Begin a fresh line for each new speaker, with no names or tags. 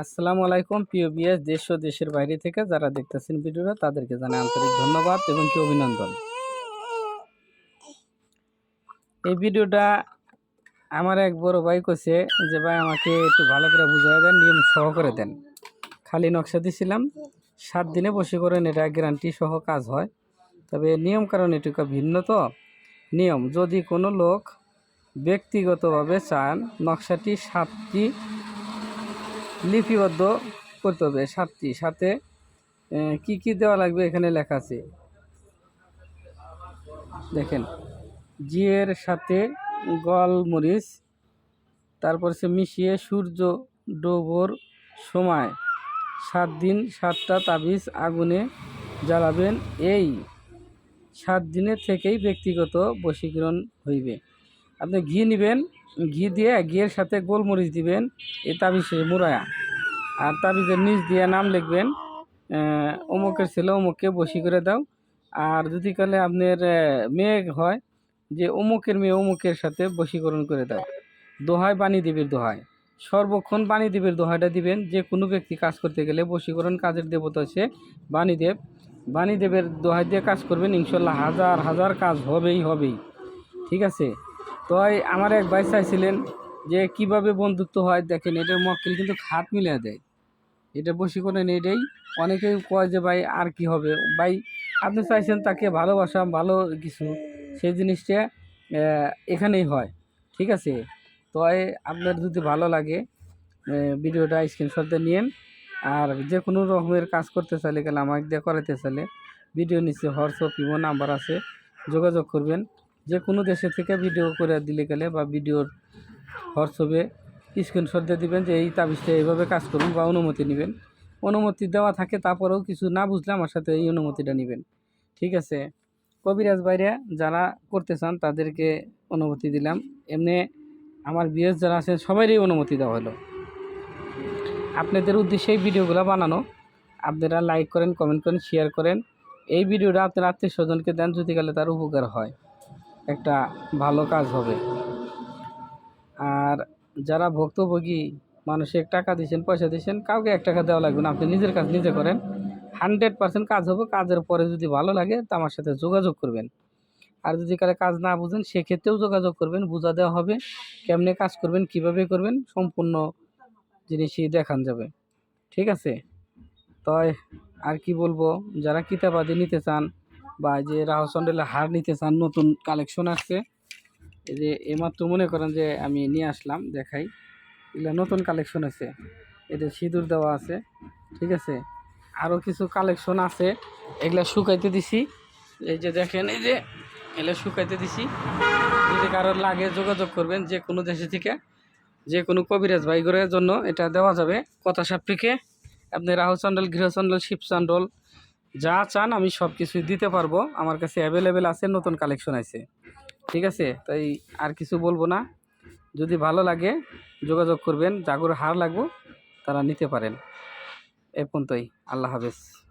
আসসালামু আলাইকুম, প্রিয় বিএস দেশ ও দেশের বাইরে থেকে যারা দেখতেছেন ভিডিওটা, তাদেরকে জানাই আন্তরিক ধন্যবাদ এবং কি অভিনন্দন। এই ভিডিওটা আমার এক বড় ভাই কইছে যে, ভাই, আমাকে একটু ভালো করে বুঝাই দেন, নিয়ম সহ করে দেন। খালি নকশা দিছিলাম, সাত দিনে বসে করেন, এটা গ্যারান্টি সহ কাজ হয়। তবে নিয়ম কারণ এটুকু ভিন্ন তো। নিয়ম, যদি কোনো লোক ব্যক্তিগতভাবে চান, নকশাটি সাতটি লিপিবদ্ধ করতে হবে সাতটি। সাথে কি কি দেওয়া লাগবে এখানে লেখা আছে? দেখেন জিয়ের সাথে গোলমরিচ তারপর সে মিশিয়ে সূর্য, ডোবর, সময়, সাত দিন, সাতটা তাবিজ আগুনে জ্বালাবেন। এই সাত দিনের থেকেই ব্যক্তিগত বশীকরণ হইবে। আপনি ঘি নেবেন, ঘি দিয়ে ঘিয়ের সাথে গোলমরিচ দিবেন, এই তাবিজে মুরায়া আর তাবিজের নিচ দিয়ে নাম লিখবেন অমুকের ছেলে অমুককে বসি করে দাও। আর যদি কালে আপনার মেয়ে হয়, যে অমুকের মেয়ে অমুকের সাথে বশীকরণ করে দাও। দোহায় বাণী দেবীর দোহায়। সর্বক্ষণ বাণী দেবীর দোহাইটা দিবেন, যে কোনো ব্যক্তি কাজ করতে গেলে বশীকরণ কাজের দেবতা হচ্ছে বাণীদেব। বাণীদেবের দোহাই দিয়ে কাজ করবেন, ইনশাল্লাহ হাজার হাজার কাজ হবেই হবেই। ঠিক আছে? তো আমার এক ভাই চাইছিলেন যে কীভাবে বন্ধুত্ব হয় দেখেন, এটার মক্কেল কিন্তু খাট মিলিয়ে দেয়। এটা বসে করেন এটাই অনেকেই কয় যে ভাই আর কি হবে? ভাই, আপনি চাইছেন তাকে ভালোবাসা, ভালো কিছু, সেই জিনিসটা এখানেই হয়, ঠিক আছে? তো আপনার যদি ভালো লাগে ভিডিওটা স্ক্রিনশটে নিয়েন। আর যে কোনো রকমের কাজ করতে চাইলে গেলে আমাকে দিয়ে করাতে চাইলে, ভিডিও নিচে হোয়াটসঅ্যাপ, ইমো নাম্বার আছে, যোগাযোগ করবেন। যে কোনো দেশে থেকে ভিডিও করে দিলে গেলে বা ভিডিওর হোয়াটসঅ্যাপে স্ক্রিনশট দিয়ে দিবেন যে এই তাবিজটা এইভাবে কাজ করুন বা অনুমতি নেবেন। অনুমতি দেওয়া থাকে, তারপরেও কিছু না বুঝলে আমার সাথে এই অনুমতিটা নেবেন। ঠিক আছে? কবিরাজ বাইরে যারা করতে চান তাদেরকে অনুমতি দিলাম। এমনি আমার বিএস যারা আছেন সবারই অনুমতি দেওয়া হলো। আপনাদের উদ্দেশ্যে এই ভিডিওগুলো বানানো। আপনারা লাইক করেন কমেন্ট করেন শেয়ার করেন। এই ভিডিওটা আপনার আত্মীয় স্বজনকে দেন যদি গেলে তার উপকার হয়। একটা ভালো কাজ হবে। আর যারা ভুক্তভোগী, মানুষের টাকা দিয়েছেন পয়সা দিয়েছেন কাউকে এক টাকা দেওয়া লাগবে না। আপনি নিজের কাজ নিজে করেন। হান্ড্রেড পার্সেন্ট কাজ হবে। কাজের পরে যদি ভালো লাগে, তা আমার সাথে যোগাযোগ করবেন। আর যদি কারে কাজ না বুঝেন, সেক্ষেত্রেও যোগাযোগ করবেন। বোঝা দেওয়া হবে কেমনে কাজ করবেন, কীভাবে করবেন, সম্পূর্ণ জিনিসই দেখান যাবে। ঠিক আছে? তয় আর কি বলব? যারা কিতাবাদি নিতে চান বা যে রাহু চন্ডেলের হার নিতে চান, নতুন কালেকশন আসছে। এই যে এইমাত্র মনে করেন যে আমি নিয়ে আসলাম, দেখাই। এগুলো নতুন কালেকশন আছে। এটা সিঁদুর দেওয়া আছে, ঠিক আছে? আরও কিছু কালেকশন আছে, এগুলা শুকাইতে দিছি। এই যে দেখেন, এই যে এগুলো শুকাইতে দিছি। যদি কারোর লাগে যোগাযোগ করবেন যে কোনো দেশে থেকে, যে কোনো কবিরাজ ভাইগরের জন্য এটা দেওয়া যাবে। কথা সাপেক্ষে আপনি রাহু চন্ডল গৃহচন্ডল শিব চন্ডল যা চান আমি সব কিছুই দিতে পারব। আমার কাছে অ্যাভেলেবেল আছে, নতুন কালেকশন আছে। ঠিক আছে? তাই আর কিছু বলব না। যদি ভালো লাগে, যোগাযোগ করবেন। জাগর হার লাগবো, তারা নিতে পারেন। এ পর্যন্তই। আল্লাহ হাফেজ।